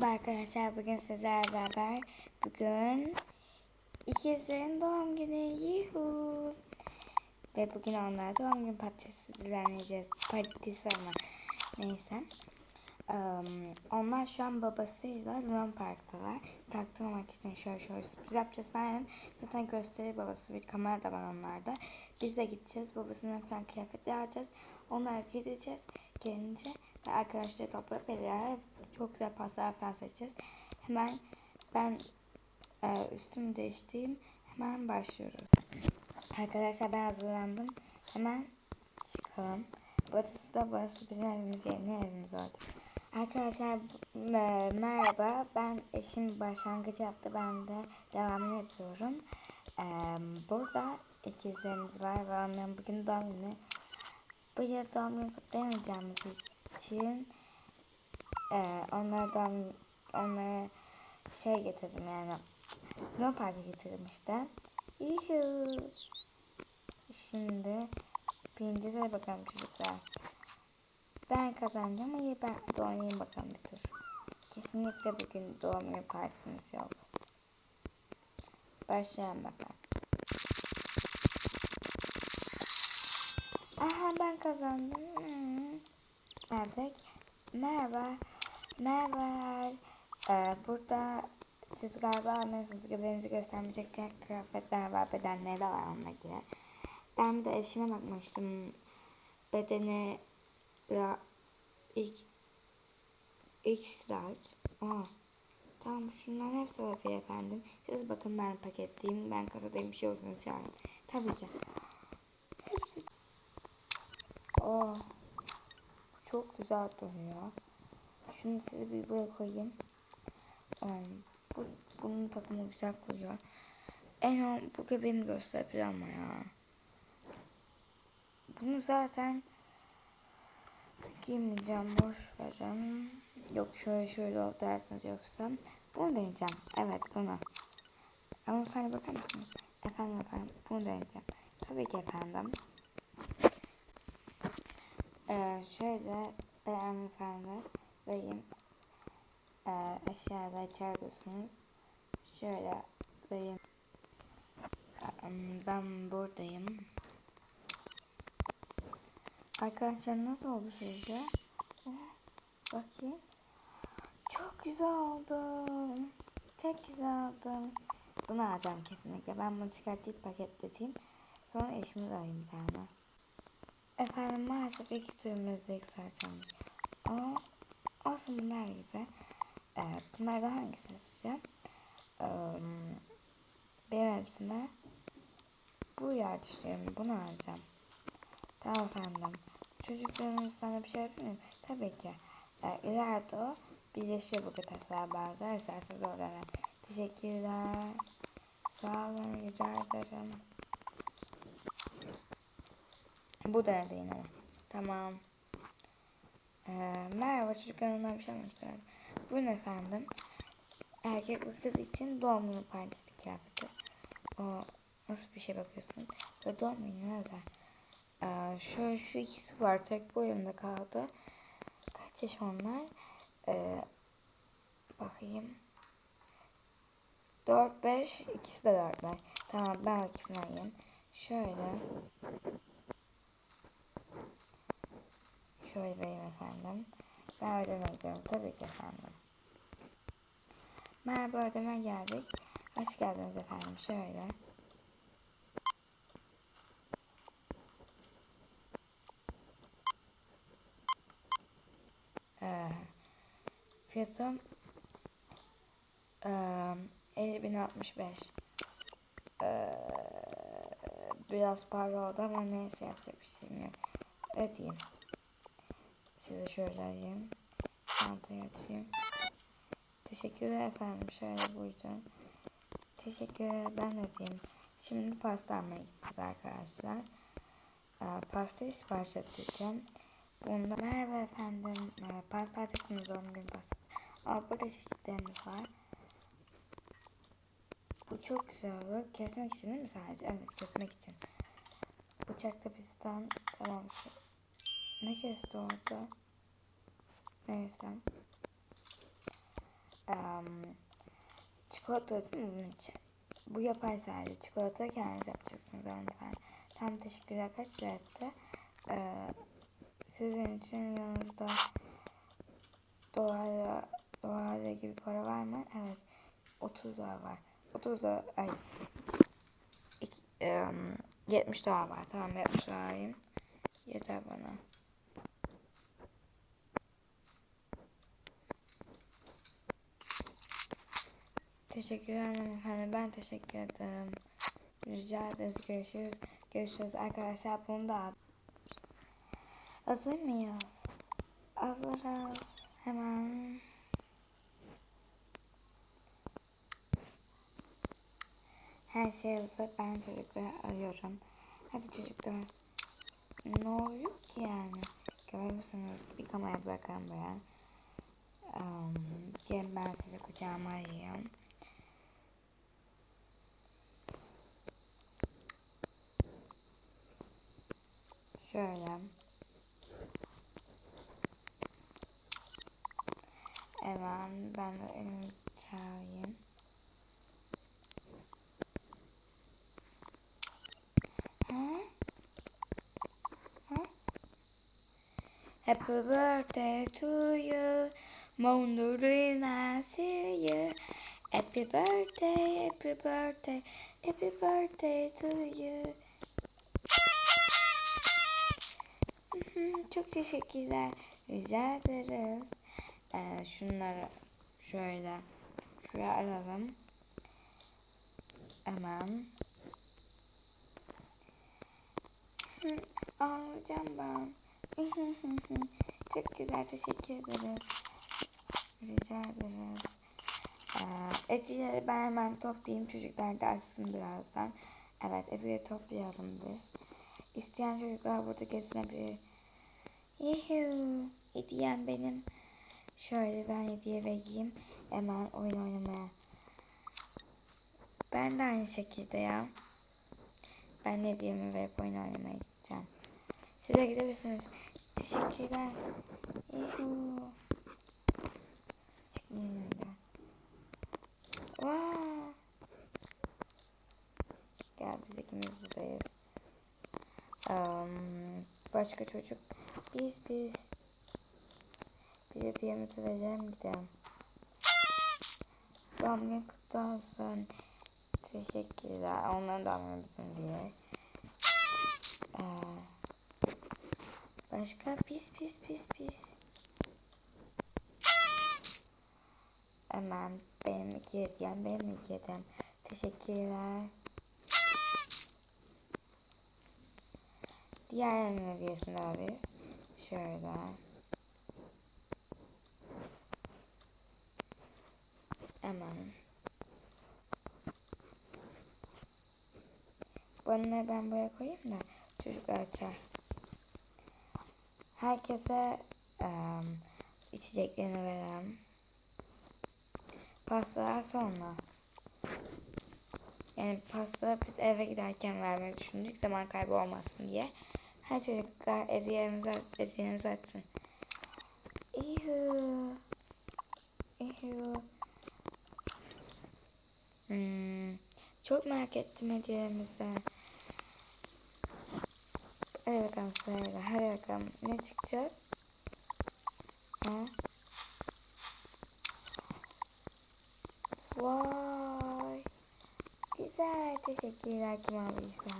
Merhaba arkadaşlar. Bugün sizlerle beraber bugün ikizlerin doğum günü. Yuhu. Ve bugün onlara doğum günü partisi düzenleyeceğiz. Partisi ama neyse. Um, onlar şu an babasıyla Luna Park'talar. Taktırmamak için şöyle şöyle sürpriz yapacağız. Ben zaten gösteri babası bir kamera da var onlarda. Biz de gideceğiz. Babasının falan kıyafetleri alacağız. Onlara gideceğiz. Gelince ve arkadaşları toplayıp belirler. Çok güzel pastalar falan seçeceğiz. Hemen ben e, üstümü değiştireyim. Hemen başlıyoruz. Arkadaşlar ben hazırlandım. Hemen çıkalım. Burası da burası bizim evimiz yeni evimiz olacak. Arkadaşlar e, merhaba. Ben eşim başlangıcı yaptı. Ben de devamını yapıyorum. E, burada ikizlerimiz var ve bugün doğum günü. Bu yıl doğum günü kutlayamayacağımız için e, onlara doğum onlara şey getirdim yani. Park'a getirdim işte. Yuhu. Şimdi birincisi bakalım çocuklar. Ben kazanacağım ama ben de oynayayım bakalım bir tur. Kesinlikle bugün doğum günü partimiz yok. Başlayalım bakalım. Aha ben kazandım. Hmm. Geldik. Merhaba. Merhaba. Ee, burada siz galiba anlıyorsunuz göbeğinizi göstermeyecek kıyafetler var, bedenleri de var onunla ilgili. Ben de eşine bakmıştım. Bedeni ra, ilk X large. Aa. Tamam şunların hepsi olabilir efendim. Siz bakın ben paketleyeyim. Ben kasadayım bir şey olsanız çağırın. Tabii ki. Hepsi Aa, çok güzel duruyor. Şunu size bir buraya koyayım. Um, bu, bunun takımı güzel koyuyor. En o bu göbeğimi gösterebilir ama ya. Bunu zaten giymeyeceğim. Boş verin. Yok şöyle şöyle ol dersiniz yoksa. Bunu deneyeceğim. Evet bunu. Ama efendim bakar mısınız? Efendim efendim bunu deneyeceğim. Tabii ki efendim. Ee, şöyle ben hanımefendi vereyim. Ee, eşyalar içeriyorsunuz. Şöyle vereyim. Ben buradayım. Arkadaşlar nasıl oldu sizce? Bakayım. Çok güzel oldu. Çok güzel oldu. Bunu alacağım kesinlikle. Ben bunu çıkartıp paketleteyim. Sonra eşimi de alayım bir tane. Efendim maalesef iki türümüzde yükselteceğim. Ama bunlar güzel. Ee, bunlardan hangisi sizce? Ee, benim elbiseme bu yer düşünüyorum. Bunu alacağım. Tamam efendim. Çocuklarımızdan bir şey yapıyor muyum? Tabii ki. Ee, ileride o birleşiyor bu kıtaslar bazen. İsterseniz oradan. Teşekkürler. Sağ olun. Rica ederim. Bu da yine. Tamam. Ee, merhaba çocuklarımdan bir şey almak. Buyurun efendim. Erkek ve kız için doğum günü partisi kıyafeti. O nasıl bir şey bakıyorsun? Ve doğum günü özel. Ee, şöyle şu ikisi var. Tek boyumda kaldı. Kaç yaş onlar? Ee, bakayım. 4 5 ikisi de 4 5. Tamam ben ikisini alayım. Şöyle. Şöyle vereyim efendim. Ben ödeme gidiyorum. Tabii ki efendim. Merhaba ödeme geldik. Hoş geldiniz efendim. Şöyle. Ee, fiyatım e, 50.065 ee, biraz pahalı oldu ama neyse yapacak bir şeyim yok. Ödeyeyim. Size şöyle alayım. Çantayı açayım. Teşekkürler efendim. Şöyle buyurun. Teşekkürler. Ben de diyeyim. Şimdi pasta almaya gideceğiz arkadaşlar. Ee, pastayı sipariş edeceğim. Bunda merhaba efendim. Ee, pasta açıklığında doğum günü pastası. Aa, burada çeşitlerimiz var. Bu çok güzel olur. Kesmek için değil mi sadece? Evet kesmek için. Bıçak da bizden. Tamam. Ne kesti orada? Neyse. em, çikolata? Bu yapay sadece çikolata kendiniz yapacaksınız hanımefendi. Tam teşekkürler. Kaç lira etti? Ee, sizin için yanınızda dolarla dolarla gibi para var mı? Evet. 30 dolar var. 30 dolar ay iki, em, 70 dolar var. Tamam 70 dolar. Yeter bana. Teşekkürler hanımefendi. Ben teşekkür ederim. Rica ederiz. Görüşürüz. Görüşürüz arkadaşlar. Bunu da. Hazır mıyız? Hazırız. Hemen. Her şey hazır. Ben çocukları arıyorum. Hadi çocuklar. Ne oluyor ki yani? Görürsünüz. Bir kamera bırakalım buraya. Um, ben sizi kucağıma alayım. Şöyle. Hemen ben de elimi çağırayım. Ha? Ha? Happy birthday to you. Wondering I see you. Happy birthday, happy birthday, happy birthday to you. Çok teşekkürler. Rica ederiz. Ee, şunları şöyle şuraya alalım. Hemen. Ağlayacağım ben. Çok güzel teşekkür ederiz. Rica ederiz. Ee, etileri ben hemen toplayayım. Çocuklar da açsın birazdan. Evet etileri toplayalım biz. İsteyen çocuklar burada gezinebilir. Yuhuu. Hediyem benim. Şöyle ben hediye vereyim. Hemen oyun oynamaya. Ben de aynı şekilde ya. Ben hediyemi verip oyun oynamaya gideceğim. Siz de gidebilirsiniz. Teşekkürler. Yuhuu. Çıkmayın önden. Vaa. Gel biz ikimiz buradayız. Um, başka çocuk. Biz biz. Biz hediyemizi verelim gidelim. Kutlu olsun. Teşekkürler. Onların bizim diye. Ee, başka pis pis pis pis. Hemen benim iki hediyem, benim iki hediyem. Teşekkürler. Diğer hediyesini alırız. Şöyle. Hemen. Bunları ben buraya koyayım da çocuklar açar. Herkese um, içeceklerini verelim. Pastalar sonra. Yani pasta biz eve giderken vermeyi düşündük zaman kaybı olmasın diye. Her çocuklar hediyemizi, hediyenizi açsın. İhu. İhu. Hmm, çok merak ettim hediyelerimizi. Hadi bakalım sırayla. Hadi bakalım. Ne çıkacak? Ha? Vay. Güzel. Teşekkürler kim aldıysa.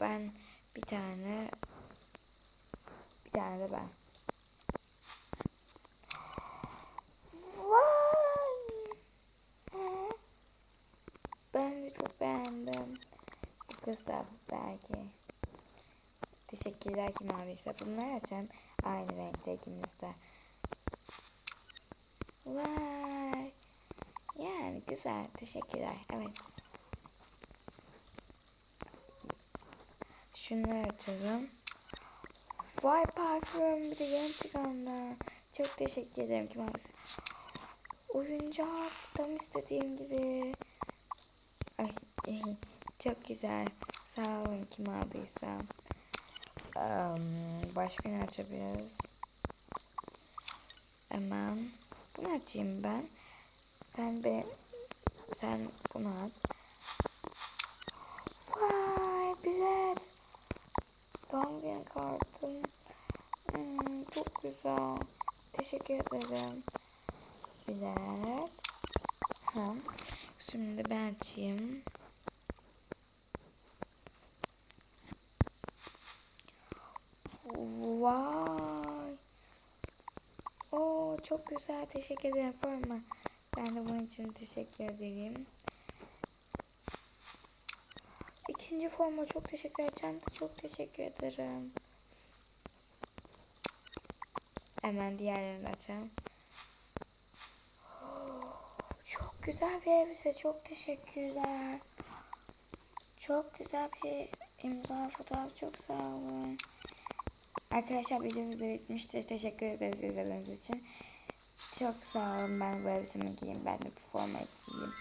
Ben bir tane bir tane de ben. Vay. Ben de çok beğendim. Bu kısa belki. Teşekkürler kim aldıysa. Bunları açalım. Aynı renkte ikimiz de. Vay. Yani güzel. Teşekkürler. Evet. Şunları açalım. Vay parfüm. Bir de yeni çıkanlar. Çok teşekkür ederim kim aldıysa. Oyuncak. Tam istediğim gibi. Ay, çok güzel. Sağ olun kim aldıysa. Um, başka ne açabiliriz? Hemen. Bunu açayım ben. Sen be sen bunu at. Vay bilet. Doğum günü kartım. Hmm, çok güzel. Teşekkür ederim. Bilet. Ha. Şimdi ben açayım. Vay. Oo çok güzel. Teşekkür ederim forma. Ben de bunun için teşekkür ederim. İkinci forma çok teşekkür. Çanta çok teşekkür ederim. Hemen diğerlerini açalım. Çok güzel bir elbise. Çok teşekkürler. Çok güzel bir imza fotoğraf. Çok sağ olun. Arkadaşlar videomuz bitmiştir. Teşekkür ederiz izlediğiniz için. Çok sağ olun. Ben bu elbisemi giyeyim. Ben de bu formayı giyeyim.